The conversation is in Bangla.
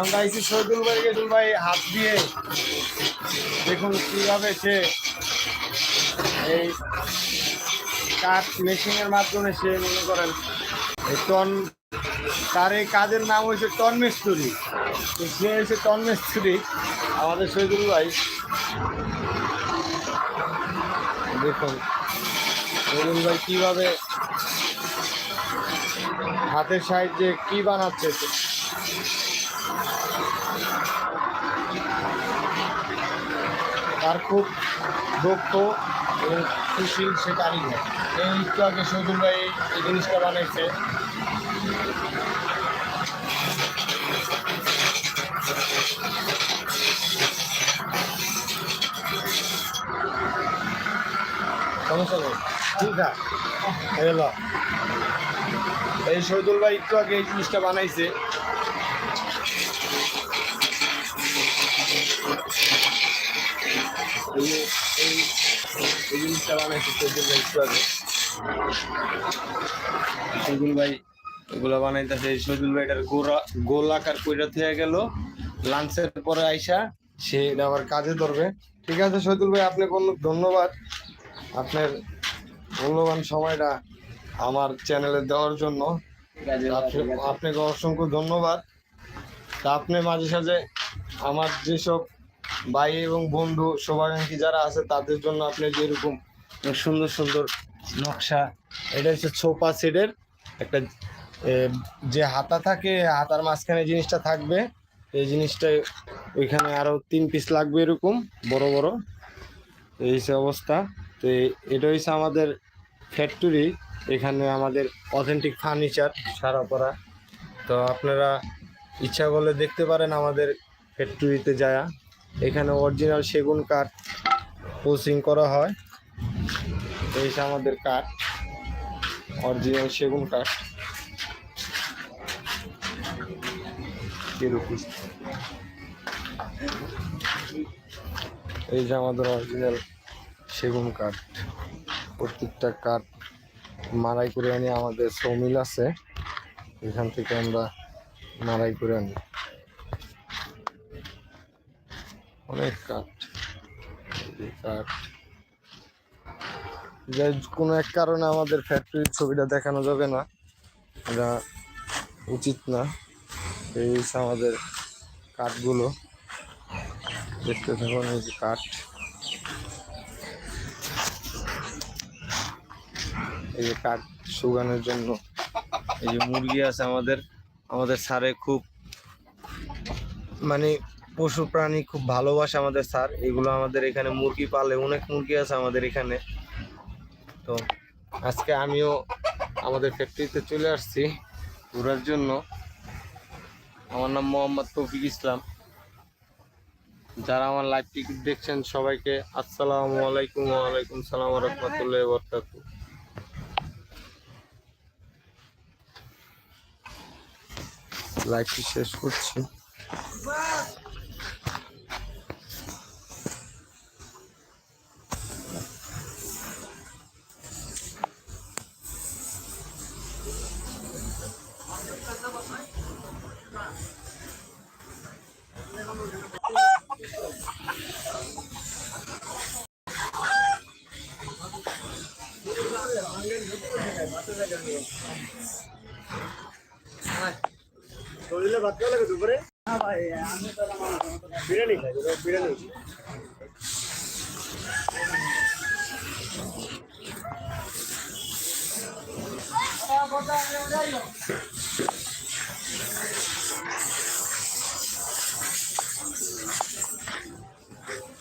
আমরা আইসি শহীদুল ভাই গেছিল ভাই, হাত দিয়ে? দেখুন কীভাবে সে এই কাঠ মেশিনের মাধ্যমে সে মনে করেন এই টন তার এই কাজের নাম হয়েছে টন মিস্ত্রি। সে হয়েছে টন মিস্ত্রি, আমাদের শহীদুল ভাই। দেখুন, শহীদুল ভাই কীভাবে হাতের সাহায্যে কি বানাচ্ছে? তার খুব দক্ষ এবং সুশীল সে কারিগর এই একটু আগে শহীদুল ভাই এই জিনিসটা বানাইছে। এই শহীদুল ভাই একটু আগে এই জিনিসটা বানাইছে। এই জিনিসটা বানাইছে শহীদুল ভাই এগুলো বানাইতেছে এই শহীদুল ভাই এটার গোলা গোল আকার কইরা থেকে গেল। লাঞ্চের পরে আইসা সে আবার কাজে ধরবে। ঠিক আছে শহীদুল ভাই, আপনাকে অনেক ধন্যবাদ। আপনার মূল্যবান সময়টা আমার চ্যানেলে দেওয়ার জন্য। আপনি- আপনাকে অসংখ্য ধন্যবাদ। তা আপনি মাঝে সাঝে আমার যেসব ভাই এবং বন্ধু শুভাকাঙ্ক্ষী যারা আছে তাদের জন্য আপনি যেরকম সুন্দর সুন্দর নকশা, এটা হচ্ছে ছোপা সেটের একটা যে হাতা থাকে, হাতার মাঝখানে জিনিসটা থাকবে, এই জিনিসটা ওইখানে আরও তিন পিস লাগবে এরকম, বড় বড়, এই হচ্ছে অবস্থা। তো এটা হচ্ছে আমাদের ফ্যাক্টরি এখানে আমাদের অথেন্টিক ফার্নিচার সারা করা তো আপনারা ইচ্ছা করলে দেখতে পারেন আমাদের ফ্যাক্টরিতে যায়। এখানে অরিজিনাল সেগুন কাঠ পোসিং করা হয়। এই আমাদের কাঠ অরিজিনাল সেগুন কাঠ। কীরকম এই যে আমাদের অরিজিনাল সেগুন কাঠ, প্রত্যেকটা কাঠ মারাই করে আনি আমাদের সৌমিল আছে। এখান থেকে আমরা মারাই করে আনি। অনেক কাঠ কাঠ কোনো এক কারণে আমাদের ফ্যাক্টরির ছবিটা দেখানো যাবে না। এটা উচিত না। এই আমাদের কাঠগুলো দেখতে থাকুন এই যে কাঠ এই যে কাঠ শুকানোর জন্য। এই যে মুরগি আছে আমাদের। আমাদের সারে খুব মানে পশু প্রাণী খুব ভালোবাসে আমাদের স্যার। এগুলো আমাদের এখানে মুরগি পালে অনেক মুরগি আছে আমাদের এখানে। তো আজকে আমিও আমাদের ফ্যাক্টরিতে চলে আসছি ঘোরার জন্য। আমার নাম মোহাম্মদ তৌফিক ইসলাম। যারা আমার লাইভ টিকিট দেখছেন সবাইকে আসসালামু আলাইকুম ওয়ালাইকুম সালাম রহমতুল্লাহ বরকাত লাইভটি শেষ করছি। শরীরে ভাত খাওয়া দুপুরে বিরিয়ানি খাই বিরিয়ানি はい。